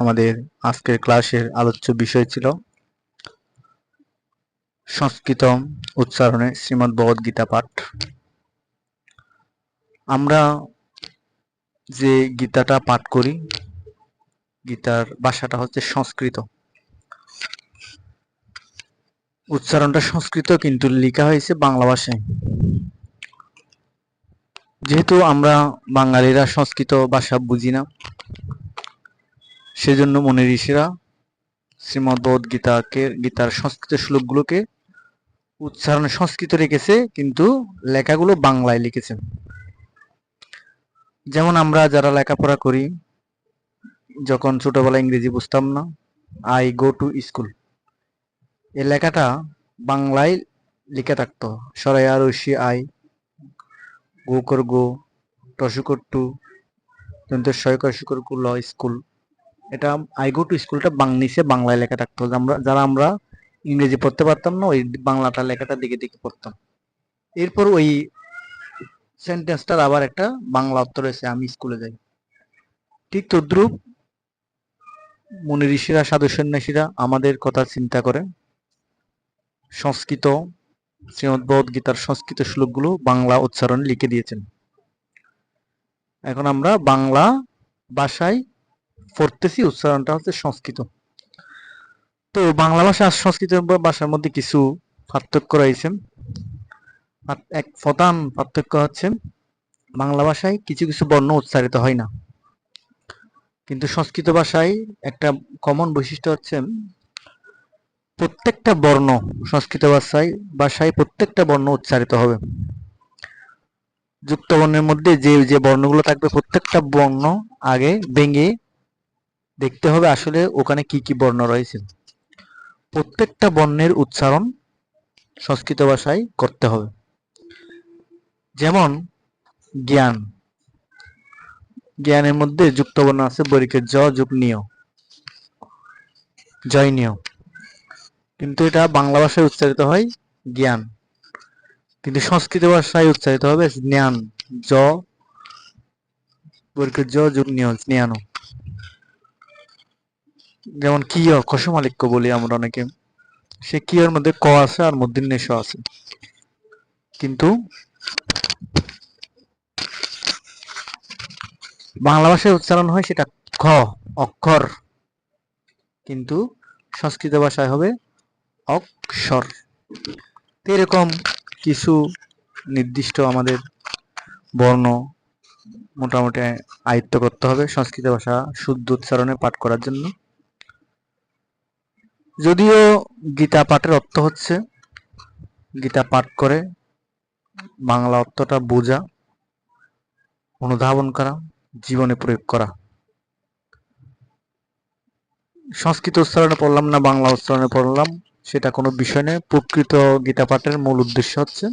আমাদের আজকের ক্লাসের আলোচ্য বিষয় ছিল সংস্কৃত উচ্চারণে শ্রীমদ্ গীতা পাঠ। আমরা যে গীতাটা পাঠ করি, গীতার ভাষাটা হচ্ছে সংস্কৃত। উচ্চারণটা সংস্কৃত, কিন্তু লেখা হয়েছে বাংলা ভাষায়। যেহেতু আমরা বাঙালিরা সংস্কৃত ভাষা বুঝি না সেজন্য মনে ঋষিরা শ্রীমদ্ গীতাকে, গীতার সংস্কৃত শ্লোকগুলোকে উচ্চারণ সংস্কৃত রেখেছে, কিন্তু লেখাগুলো বাংলায় লিখেছেন যেমন আমরা যারা লেখাপড়া করি, যখন ছোটবেলায় ইংরেজি বুঝতাম না আই গো টু স্কুল এই লেখাটা বাংলায় লিখে থাকতো। সরাই আর ঐশী আই, গো কর গো টসুকর টু শয়কর শুকর কুল স্কুল। এটা আই গো টু স্কুলটা বাংলিশে বাংলায় লেখা থাকতো। আমরা, যারা আমরা ইংরেজি পড়তে পারতাম না, ওই বাংলাটা লেখাটা দিকে দিকে পড়তাম। এরপর ওই সেন্টেন্সটার আবার একটা বাংলা অর্থ রয়েছে আমি স্কুলে যাই। ঠিক তদ্রুপ মুনি ঋষিরা, সাধু সন্ন্যাসীরা আমাদের কথা চিন্তা করে। সংস্কৃত শ্রীমদ্ভগবদ গীতার সংস্কৃত শ্লোকগুলো বাংলা উচ্চারণে লিখে দিয়েছেন। এখন আমরা বাংলা ভাষায় পড়তেছি, উচ্চারণটা হচ্ছে সংস্কৃত। তো বাংলা ভাষা আর সংস্কৃত ভাষার মধ্যে কিছু পার্থক্য রয়েছে। এক প্রধান পার্থক্য হচ্ছে, বাংলা ভাষায় কিছু কিছু বর্ণ উচ্চারিত হয় না। কিন্তু সংস্কৃত ভাষায় একটা কমন বৈশিষ্ট্য হচ্ছে, প্রত্যেকটা বর্ণ সংস্কৃত ভাষায় ভাষায় প্রত্যেকটা বর্ণ উচ্চারিত হবে। যুক্ত বর্ণের মধ্যে যে যে বর্ণগুলো থাকবে, প্রত্যেকটা বর্ণ আগে ভেঙে দেখতে হবে আসলে ওখানে কি কি বর্ণ রয়েছে। প্রত্যেকটা বর্ণের উচ্চারণ সংস্কৃত ভাষায় করতে হবে। যেমন জ্ঞান। জ্ঞানের মধ্যে যুক্ত বর্ণ আছে বরিকের জ, যুগ নিয়। জয় নিয়। কিন্তু এটা বাংলা ভাষায় উচ্চারিত হয় জ্ঞান। কিন্তু সংস্কৃত ভাষায় উচ্চারিত হবে জ্ঞান। জ, বরিকের জ, যুগ নিয়, জ্ঞান। যেমন কিয় কসমালিক্য বলি আমরা অনেকে। সে কি কিয়র মধ্যে ক আছে আর মধ্যে আছে। কিন্তু বাংলা ভাষায় উচ্চারণ হয় সেটা খ, অক্ষর। কিন্তু সংস্কৃত ভাষায় হবে অক্ষর। এরকম কিছু নির্দিষ্ট আমাদের বর্ণ মোটামুটি আয়ত্ত করতে হবে সংস্কৃত ভাষা শুদ্ধ উচ্চারণে পাঠ করার জন্য। যদিও গীতা পাঠের অর্থ হচ্ছে, গীতা পাঠ করে বাংলা অর্থটা বোঝা, অনুধাবন করা, জীবনে প্রয়োগ করা। সংস্কৃত উচ্চারণে পড়লাম না, বাংলা উচ্চারণে পড়লাম, সেটা কোনো বিষয় নেই প্রকৃত গীতা পাঠের মূল উদ্দেশ্য হচ্ছে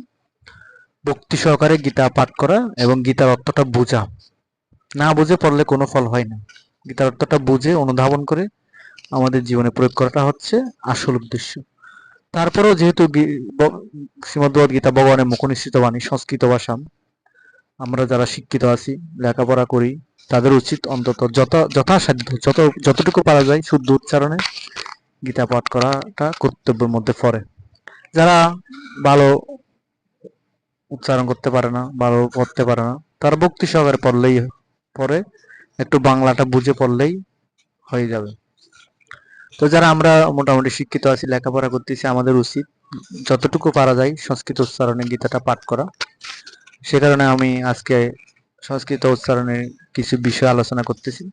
ভক্তি সহকারে গীতা পাঠ করা এবং গীতার অর্থটা বোঝা। না বুঝে পড়লে কোনো ফল হয় না। গীতার অর্থটা বুঝে, অনুধাবন করে আমাদের জীবনে প্রয়োগ করাটা হচ্ছে আসল উদ্দেশ্য। তারপরেও যেহেতু শ্রীমদ্ভগবদ গীতা ভগবানের মুখনিশ্চিত বাণী, সংস্কৃত ভাষা আমরা যারা শিক্ষিত আছি, লেখাপড়া করি, তাদের উচিত অন্তত যত যথাসাধ্য, যত, যতটুকু পারা যায় শুদ্ধ উচ্চারণে গীতা পাঠ করাটা কর্তব্যের মধ্যে পড়ে। যারা ভালো উচ্চারণ করতে পারে না, ভালো পড়তে পারে না, তারা ভক্তি সহকারে পড়লেই পরে একটু বাংলাটা বুঝে পড়লেই হয়ে যাবে। তো যারা আমরা মোটামুটি শিক্ষিত আছি, লেখাপড়া করতেছি, আমাদের উচিত যতটুকু পারা যায় সংস্কৃত উচ্চারণে গীতাটা পাঠ করা। সে কারণে আমি আজকে সংস্কৃত উচ্চারণের কিছু বিষয় আলোচনা করতেছি।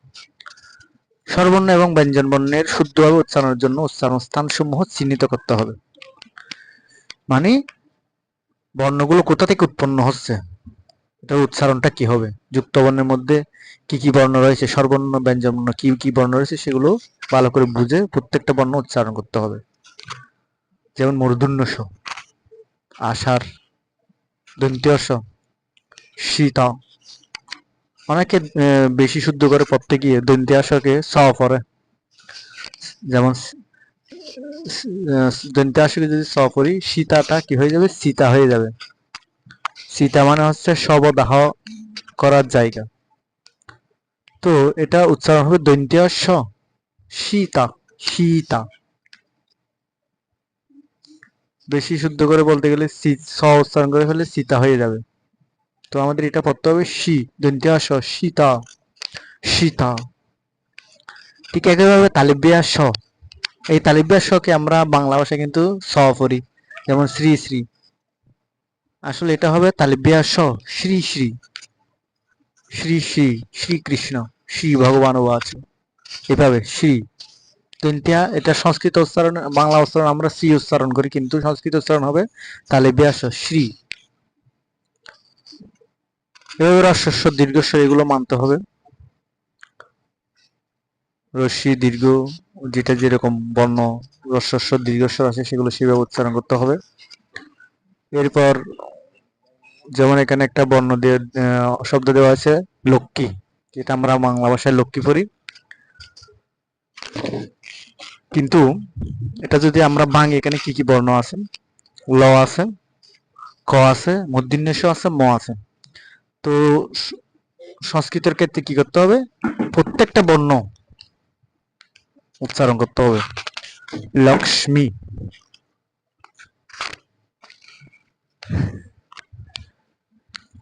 স্বরবর্ণ এবং ব্যঞ্জন বর্ণের শুদ্ধভাবে উচ্চারণের জন্য উচ্চারণ স্থান সমূহ চিহ্নিত করতে হবে। মানে বর্ণগুলো কোথা থেকে উৎপন্ন হচ্ছে? এটার উচ্চারণটা কি হবে? যুক্ত বর্ণের মধ্যে কি কি বর্ণ রয়েছে? সর্বর্ণ ব্যঞ্জন বর্ণ, কি কি বর্ণ রয়েছে? সেগুলো ভালো করে বুঝে প্রত্যেকটা বর্ণ উচ্চারণ করতে হবে। যেমন মূর্ধন্য স, আষাঢ়, দন্তীয় স, শীতা। অনেকে বেশি শুদ্ধ করে পড়তে গিয়ে দন্তিয়াসকে স পরে যেমন দন্তিয়াসকে যদি স পড়ি, সীতাটা কি হয়ে যাবে? সীতা হয়ে যাবে। সীতা মানে হচ্ছে শবদাহ করার জায়গা। তো এটা উচ্চারণ হবে দন্তিয়া স। সীতা সীতা বেশি শুদ্ধ করে বলতে গেলে স উচ্চারণ করে ফেলে সীতা হয়ে যাবে। তো আমাদের এটা পড়তে হবে শি দন্তিয়া স সীতা সীতা ঠিক একইভাবে তালিবিয়া স এই তালিবিয়া শকে আমরা বাংলা ভাষায় কিন্তু স পড়ি, যেমন শ্রী শ্রী। আসলে এটা হবে তালিবিয়া স শ্রী শ্রী। শ্রী শ্রী, শ্রীকৃষ্ণ। শ্রী ভগবান আছে। এভাবে শ্রী তিনটা, এটা সংস্কৃত উচ্চারণ, বাংলা উচ্চারণ, আমরা শ্রী উচ্চারণ করি, কিন্তু সংস্কৃত উচ্চারণ হবে তালিবিয়া স। শ্রী রস্য দীর্ঘস্বর এগুলো মানতে হবে। রস্যি দীর্ঘ, যেটা যেরকম বর্ণ রস্য দীর্ঘস্বর আছে, সেগুলো সেভাবে উচ্চারণ করতে হবে। এরপর, যেমন এখানে একটা বর্ণ দিয়ে শব্দ দেওয়া আছে, লক্ষ্মী, যেটা আমরা বাংলা ভাষায় লক্ষ্মী পড়ি। কিন্তু এটা যদি আমরা ভাঙি এখানে কি কি বর্ণ আছে? ল আছে, ক আছে মূর্ধন্য আছে, ম আছে। তো সংস্কৃতের ক্ষেত্রে কি করতে হবে? প্রত্যেকটা বর্ণ উচ্চারণ করতে হবে। লক্ষ্মী।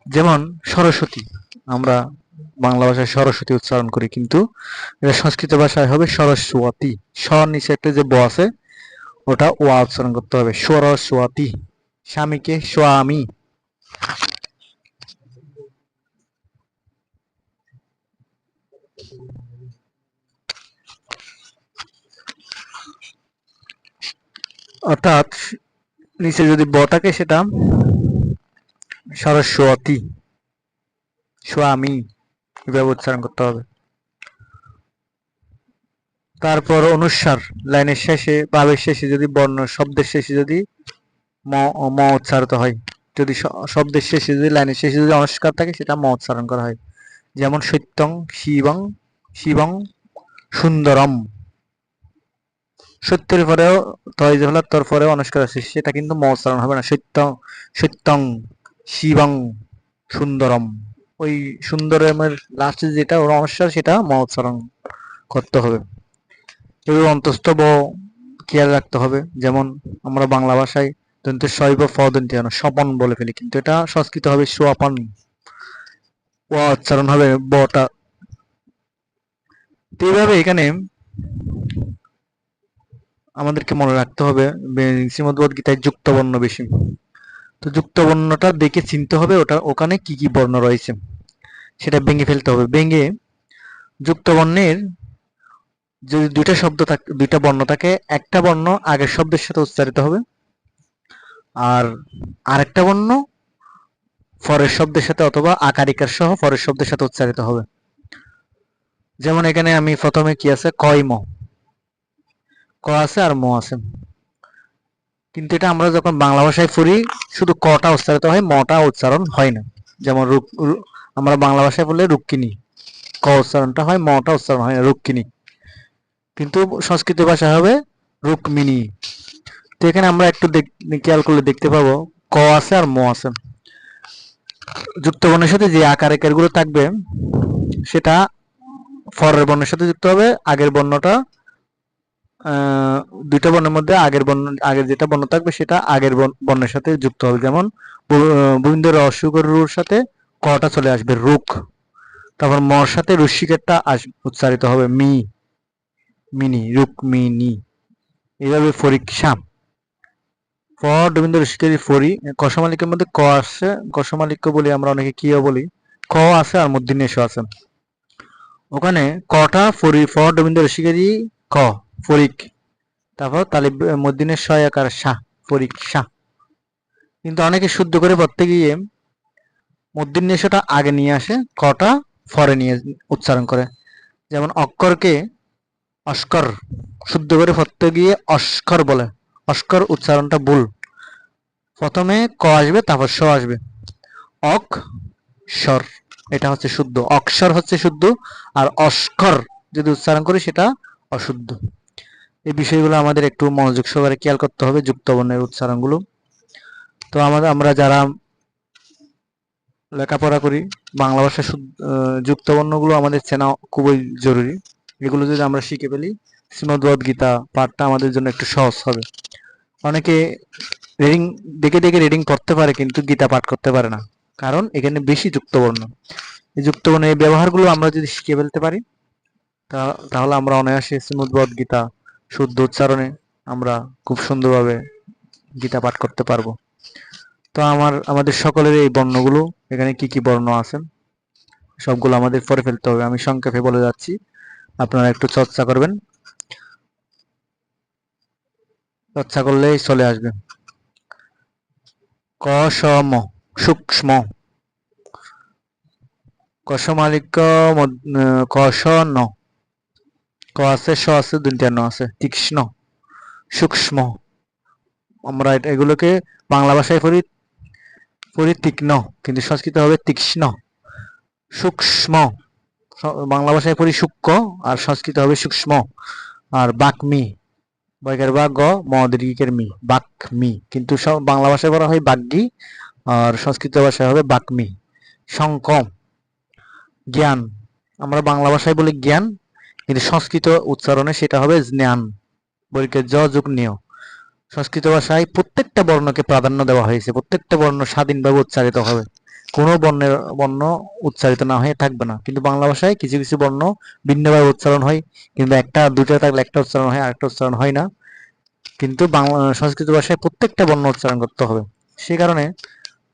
যেমন সরস্বতী, আমরা বাংলা ভাষায় সরস্বতী উচ্চারণ করি, কিন্তু এটা সংস্কৃত ভাষায় হবে সরস্বতী। স্বর নিচে একটা যে ব আছে, ওটা ওয়া উচ্চারণ করতে হবে। সরস্বতী। স্বামীকে স্বামী। অর্থাৎ নিচে যদি ব থাকে সেটা সরস্বতী। স্বামী। এভাবে উচ্চারণ করতে হবে। তারপর অনুস্বার লাইনের শেষে, ভাবের শেষে যদি বর্ণ, শব্দের শেষে যদি ম উচ্চারিত হয়, যদি শব্দের শেষে যদি, লাইনের শেষে যদি অনুস্কার থাকে, সেটা ম উচ্চারণ করা হয়। যেমন সত্যং শিবং শিবং সুন্দরম। সত্যের পরেও তোর পরে অনুস্কার আছে, সেটা কিন্তু ম উচ্চারণ হবে না। সত্যং সত্যং শিবং সুন্দরম। ওই সুন্দরমের লাস্টে যেটা ওর অনুস্কার সেটা ম উচ্চারণ করতে হবে। এগুলো অন্তস্থ ব খেয়াল রাখতে হবে। যেমন আমরা বাংলা ভাষায় দন্তে শৈব ফ দন্তে স্বপন বলে ফেলি। কিন্তু এটা সংস্কৃত হবে সোয়াপন। ও উচ্চারণ হবে বটা। তো এইভাবে এখানে আমাদেরকে মনে রাখতে হবে শ্রীমদ্ভগবত গীতায় যুক্ত বর্ণ বেশি। তো যুক্ত বর্ণটা দেখে চিনতে হবে ওটা ওখানে কি কি বর্ণ রয়েছে। সেটা ভেঙে ফেলতে হবে। ভেঙে যুক্ত বর্ণের যদি দুইটা শব্দ থাকে দুইটা বর্ণ থাকে, একটা বর্ণ আগের শব্দের সাথে উচ্চারিত হবে আর আরেকটা বর্ণ পরের শব্দের সাথে অথবা আকারিকার সহ পরের শব্দের সাথে উচ্চারিত হবে। যেমন এখানে আমি প্রথমে কি আছে? কইম ক আছে আর ম আছে। কিন্তু এটা আমরা যখন বাংলা ভাষায় পড়ি, শুধু কটা উচ্চারিত হয় মটা উচ্চারণ হয় না। যেমন রুক রু- আমরা বাংলা ভাষায় বলে রুক্মিণী ক উচ্চারণটা হয় মটা উচ্চারণ হয় রুক্কিনী কিন্তু সংস্কৃত ভাষা হবে রুক্মিণী তো এখানে আমরা একটু খেয়াল করলে দেখতে পাবো ক আছে আর ম আছে যুক্ত বর্ণের সাথে যে আকার একারগুলো থাকবে সেটা ফরের বর্ণের সাথে যুক্ত হবে আগের বর্ণটা দুইটা বর্ণের মধ্যে আগের বর্ণ আগের যেটা বর্ণ থাকবে সেটা আগের বর্ণের সাথে যুক্ত হবে যেমন গোবিন্দ রসুকর রুর সাথে কটা চলে আসবে? রুক তারপর মর সাথে রুশিকেরটা আস উচ্চারিত হবে মি, মিনি রুকমিনি এইভাবে ফরিক পরীক্ষা প গোবিন্দ রসিকের ফরি। কসমালিকের মধ্যে ক আসছে কসমালিক্য বলি আমরা অনেকে কিও বলি। ক আছে আর মধ্যিনেশ আছে। ওখানে কটা ফরি ফ গোবিন্দ রসিকেরই ক, ফরিক। তারপর তালিব মদ্দিনের ছয় আকার শাহ ফরিক শাহ কিন্তু অনেকে শুদ্ধ করে পড়তে গিয়ে মদ্দিনেশটা আগে নিয়ে আসে, কটা? ফরে নিয়ে উচ্চারণ করে। যেমন অক্ষরকে অস্কর, শুদ্ধ করে পড়তে গিয়ে অস্কর বলে। অস্কর উচ্চারণটা ভুল। প্রথমে ক আসবে, তারপর স আসবে। অক স্বর এটা হচ্ছে শুদ্ধ। অক্ষর হচ্ছে শুদ্ধ, আর অস্কর যদি উচ্চারণ করি সেটা অশুদ্ধ। এই বিষয়গুলো আমাদের একটু মনোযোগ সহকারে খেয়াল করতে হবে যুক্তবর্ণের উচ্চারণগুলো। তো আমাদের, আমরা যারা লেখাপড়া করি, বাংলা ভাষা যুক্ত বর্ণগুলো আমাদের চেনা খুবই জরুরি। এগুলো যদি আমরা শিখে ফেলি শ্রীমদ্ভগবদ গীতা পাঠটা আমাদের জন্য একটু সহজ হবে। অনেকে রিডিং দেখে দেখে রিডিং পড়তে পারে কিন্তু গীতা পাঠ করতে পারে না। কারণ এখানে বেশি যুক্তবর্ণ এই যুক্তবর্ণ এই ব্যবহারগুলো আমরা যদি শিখে ফেলতে পারি তাহলে আমরা অনায়াসে শ্রীমদ্ভগবদ গীতা শুদ্ধ উচ্চারণে আমরা খুব সুন্দরভাবে গীতা পাঠ করতে পারব। তো আমার, আমাদের সকলের এই বর্ণগুলো, এখানে কি কি বর্ণ আছে, সবগুলো আমাদের পরে ফেলতে হবে। আমি সংক্ষেপে বলে যাচ্ছি, আপনারা একটু চর্চা করবেন। চর্চা করলেই চলে আসবে। ক ম সূক্ষ্ম। কষমালিক ক স ন ক আছে, স আছে, দুইটা ন আছে। তীক্ষ্ণ, সূক্ষ্ম। আমরা এগুলোকে বাংলা ভাষায় পড়ি পড়ি তীক্ষ্ণ কিন্তু সংস্কৃত হবে তীক্ষ্ণ, সূক্ষ্ম। বাংলা ভাষায় পড়ি সূক্ষ্ম আর সংস্কৃত হবে সূক্ষ্ম। আর বাকমি বয়কের বাক গ মদরিকের মি, বাকমি। কিন্তু বাংলা ভাষায় বলা হয় বাগ্যি আর সংস্কৃত ভাষায় হবে বাকমি। সংকম, জ্ঞান। আমরা বাংলা ভাষায় বলি জ্ঞান, কিন্তু সংস্কৃত উচ্চারণে সেটা হবে জ্ঞান। বৈকে জ যুগ নিয়। সংস্কৃত ভাষায় প্রত্যেকটা বর্ণকে প্রাধান্য দেওয়া হয়েছে। প্রত্যেকটা বর্ণ স্বাধীনভাবে উচ্চারিত হবে। কোনো বর্ণের, বর্ণ উচ্চারিত না হয়ে থাকবে না। কিন্তু বাংলা ভাষায় কিছু কিছু বর্ণ ভিন্নভাবে উচ্চারণ হয়। কিন্তু একটা দুটো থাকলে একটা উচ্চারণ হয়, আরেকটা উচ্চারণ হয় না। কিন্তু বাংলা, সংস্কৃত ভাষায় প্রত্যেকটা বর্ণ উচ্চারণ করতে হবে। সেই কারণে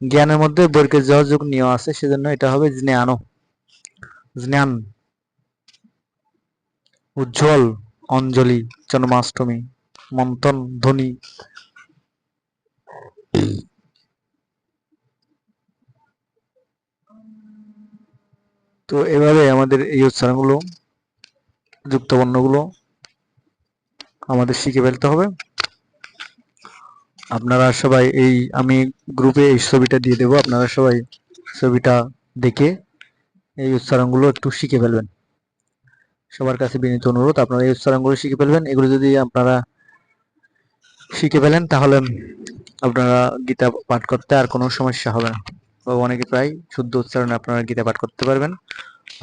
জ্ঞানের মধ্যে বৈর্কের যুগ নিয়ম আছে। সেজন্য এটা হবে জ্ঞান। জ্ঞান। উজ্জ্বল অঞ্জলি, জন্মাষ্টমী। মন্থন ধ্বনি তো এভাবে আমাদের এই উচ্চারণগুলো, যুক্ত বর্ণগুলো আমাদের শিখে ফেলতে হবে। আপনারা সবাই এই, আমি গ্রুপে এই ছবিটা দিয়ে দেবো। আপনারা সবাই ছবিটা দেখে এই উচ্চারণগুলো একটু শিখে ফেলবেন। সবার কাছে বিনীত অনুরোধ, আপনারা এই উচ্চারণগুলো শিখে ফেলবেন। এগুলো যদি আপনারা শিখে ফেলেন, তাহলে আপনারা গীতা পাঠ করতে আর কোনো সমস্যা হবে না। অনেকে প্রায় শুদ্ধ উচ্চারণে আপনারা গীতা পাঠ করতে পারবেন।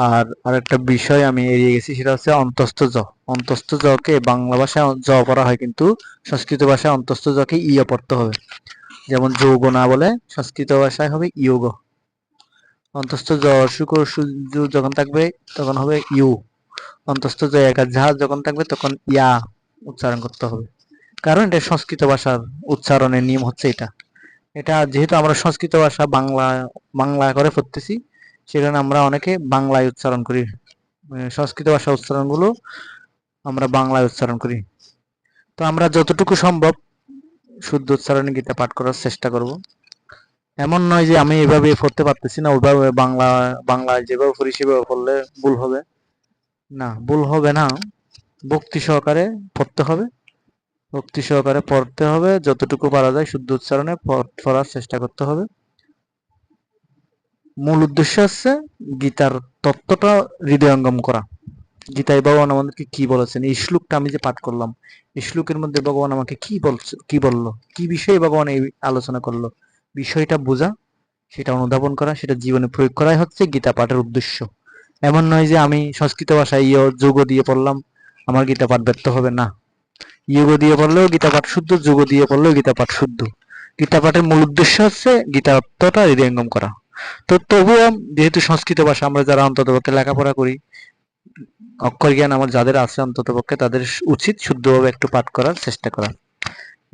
আর আরেকটা বিষয় আমি এড়িয়ে গেছি, সেটা হচ্ছে অন্তস্থ জ। অন্তস্থ জকে বাংলা ভাষায় জ পড়া হয় কিন্তু সংস্কৃত ভাষায় অন্তস্থ জকে ইয় পড়তে হবে। যেমন যৌগ না বলে সংস্কৃত ভাষায় হবে ইয়োগ। অন্তস্থ জ শুকর সূর্য যখন থাকবে তখন হবে ইউ। অন্তস্থ জ একা ঝা যখন থাকবে তখন ইয়া উচ্চারণ করতে হবে। কারণ এটা সংস্কৃত ভাষার উচ্চারণের নিয়ম হচ্ছে এটা। এটা যেহেতু আমরা সংস্কৃত ভাষা বাংলা বাংলা করে পড়তেছি সেখানে আমরা অনেকে বাংলায় উচ্চারণ করি। সংস্কৃত ভাষা উচ্চারণগুলো আমরা বাংলায় উচ্চারণ করি। তো আমরা যতটুকু সম্ভব শুদ্ধ উচ্চারণে গীতা পাঠ করার চেষ্টা করব। এমন নয় যে আমি এভাবে পড়তে পারতেছি না, ওইভাবে বাংলা, বাংলায় যেভাবে পড়ি সেভাবে পড়লে ভুল হবে। না, ভুল হবে না। ভক্তি সহকারে পড়তে হবে। ভক্তি সহকারে পড়তে হবে। যতটুকু পারা যায় শুদ্ধ উচ্চারণে পড়- পড়ার চেষ্টা করতে হবে। মূল উদ্দেশ্য হচ্ছে গীতার তত্ত্বটা হৃদয়ঙ্গম করা। গীতায় ভগবান আমাদেরকে কি বলেছেন? এই শ্লোকটা আমি যে পাঠ করলাম, এই শ্লোকের মধ্যে ভগবান আমাকে কি বলছে, কি বলল? কি বিষয়ে ভগবান এই আলোচনা করল? বিষয়টা বোঝা, সেটা অনুধাবন করা, সেটা জীবনে প্রয়োগ করাই হচ্ছে গীতা পাঠের উদ্দেশ্য। এমন নয় যে আমি সংস্কৃত ভাষায় ইয়, যোগ দিয়ে পড়লাম, আমার গীতা পাঠ ব্যর্থ হবে, না। ইয়োগ দিয়ে পড়লেও গীতা পাঠ শুদ্ধ, যোগ দিয়ে পড়লেও গীতা পাঠ শুদ্ধ। গীতা পাঠের মূল উদ্দেশ্য হচ্ছে গীতা অর্থটা হৃদয়ঙ্গম করা। তো তবুও যেহেতু সংস্কৃত ভাষা, আমরা যারা অন্তত পক্ষে লেখাপড়া করি, অক্ষর জ্ঞান আমার যাদের আছে অন্তত পক্ষে তাদের উচিত শুদ্ধভাবে একটু পাঠ করার চেষ্টা করা।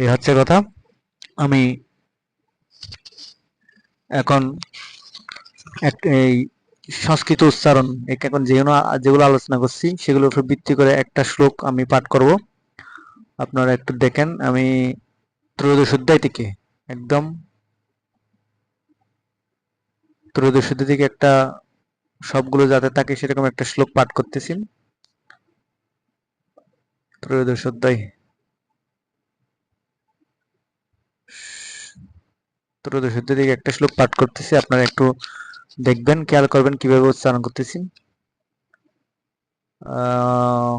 এই হচ্ছে কথা। আমি এখন এই সংস্কৃত উচ্চারণ এখন যেগুলো যেগুলো আলোচনা করছি, সেগুলোর উপর ভিত্তি করে একটা শ্লোক আমি পাঠ করব। আপনারা একটু দেখেন আমি ত্রয়োদশ অধ্যায় থেকে একদম ত্রয়োদশ অধ্যায় থেকে একটা সবগুলো যাতে থাকে সেরকম একটা শ্লোক পাঠ করতেছি। ত্রয়োদশ অধ্যায় ত্রয়োদশ অধ্যায় থেকে একটা শ্লোক পাঠ করতেছি আপনারা একটু দেখবেন খেয়াল করবেন কীভাবে উচ্চারণ করতেছি। আহ,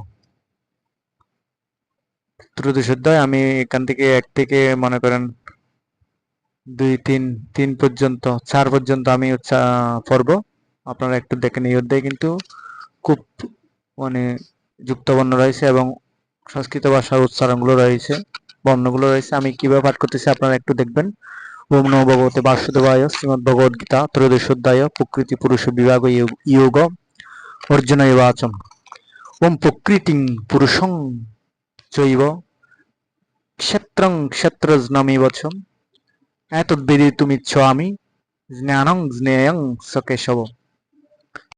ত্রয়োদশ অধ্যায়, আমি এখান থেকে এক থেকে মনে করেন দুই, তিন তিন পর্যন্ত, চার পর্যন্ত আমি পড়ব। আপনারা একটু দেখেন এই অধ্যায় কিন্তু খুব মানে যুক্তবর্ণ রয়েছে এবং সংস্কৃত ভাষার উচ্চারণগুলো রয়েছে, বর্ণগুলো রয়েছে। আমি কীভাবে পাঠ করতেছি আপনারা একটু দেখবেন। ওম নমো ভগবতে বাসুদেবায় শ্রীমদ্ ভগবদ গীতা ত্রয়োদশোধ্যায় প্রকৃতি পুরুষ বিভাগ, ইয়োগ অর্জুন বাচন ওম প্রকৃতিং পুরুষং চৈব ক্ষেত্রং ক্ষেত্রজ্ঞমিব চ এতদ্বেদিতুমিচ্ছামি জ্ঞানং জ্ঞেয়ং সকেশব কেশব